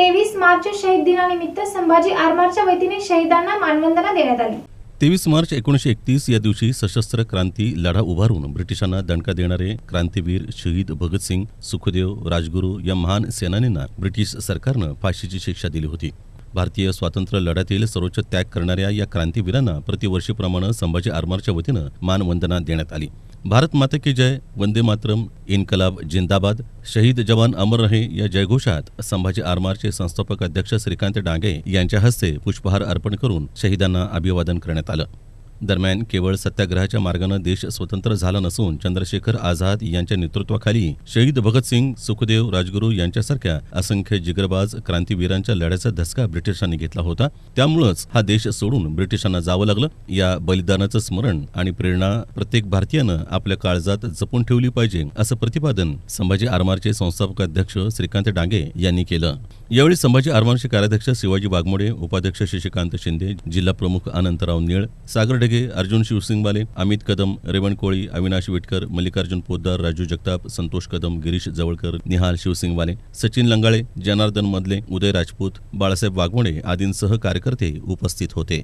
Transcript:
तेवीस मार्च शहीद दिनानिमित्त संभाजी आरमारच्या वतीने शहीदांना मानवंदना देण्यात आली. तेवीस मार्च एकोणीसशे एकतीस या दिवशी सशस्त्र क्रांती लढा उभारून ब्रिटिशांना दणका देणारे क्रांतीवीर शहीद भगतसिंग सुखदेव राजगुरू या महान सेनानींना ब्रिटिश सरकारनं फाशीची शिक्षा दिली होती. भारतीय स्वातंत्र्य लढ्यातील सर्वोच्च त्याग करणाऱ्या या क्रांतीवीरांना प्रतिवर्षीप्रमाणे संभाजी आरमारच्या वतीनं मानवंदना देण्यात आली. भारत माता की जय वंदे मातरम इन्कलाब जिंदाबाद शहीद जवान अमर रहे या जयघोषात संभाजी आरमारचे संस्थापक अध्यक्ष श्रीकांत डांगे यांच्या हस्ते पुष्पहार अर्पण करून शहीदांना अभिवादन करण्यात आलं. दरम्यान केवळ सत्याग्रहाच्या मार्गानं देश स्वतंत्र झाला नसून चंद्रशेखर आझाद यांच्या नेतृत्वाखाली शहीद भगतसिंग सुखदेव राजगुरू यांच्यासारख्या असंख्य जिगरबाज क्रांतीवीरांच्या लढ्याचा धसका ब्रिटिशांनी घेतला होता. त्यामुळंच हा देश सोडून ब्रिटिशांना जावं लागलं. या बलिदानाचं स्मरण आणि प्रेरणा प्रत्येक भारतीयानं आपल्या काळजात जपून ठेवली पाहिजे असं प्रतिपादन संभाजी आरमारचे संस्थापक अध्यक्ष श्रीकांत डांगे यांनी केलं. यावेळी संभाजी आरमारचे कार्याध्यक्ष शिवाजी वाघमोडे उपाध्यक्ष शशिकांत शिंदे जिल्हा प्रमुख अनंतराव निळ सागर ढगे अर्जुन शिवसिंगवाले अमित कदम रेवण कोळी अविनाश विटकर मल्लिकार्जुन पोद्दार राजू जगताप संतोष कदम गिरीश जवळकर निहाल शिवसिंगवाले सचिन लंगाळे जनार्दन मधले उदय राजपूत बाळासाहेब वाघमोडे आदींसह कार्यकर्ते उपस्थित होते.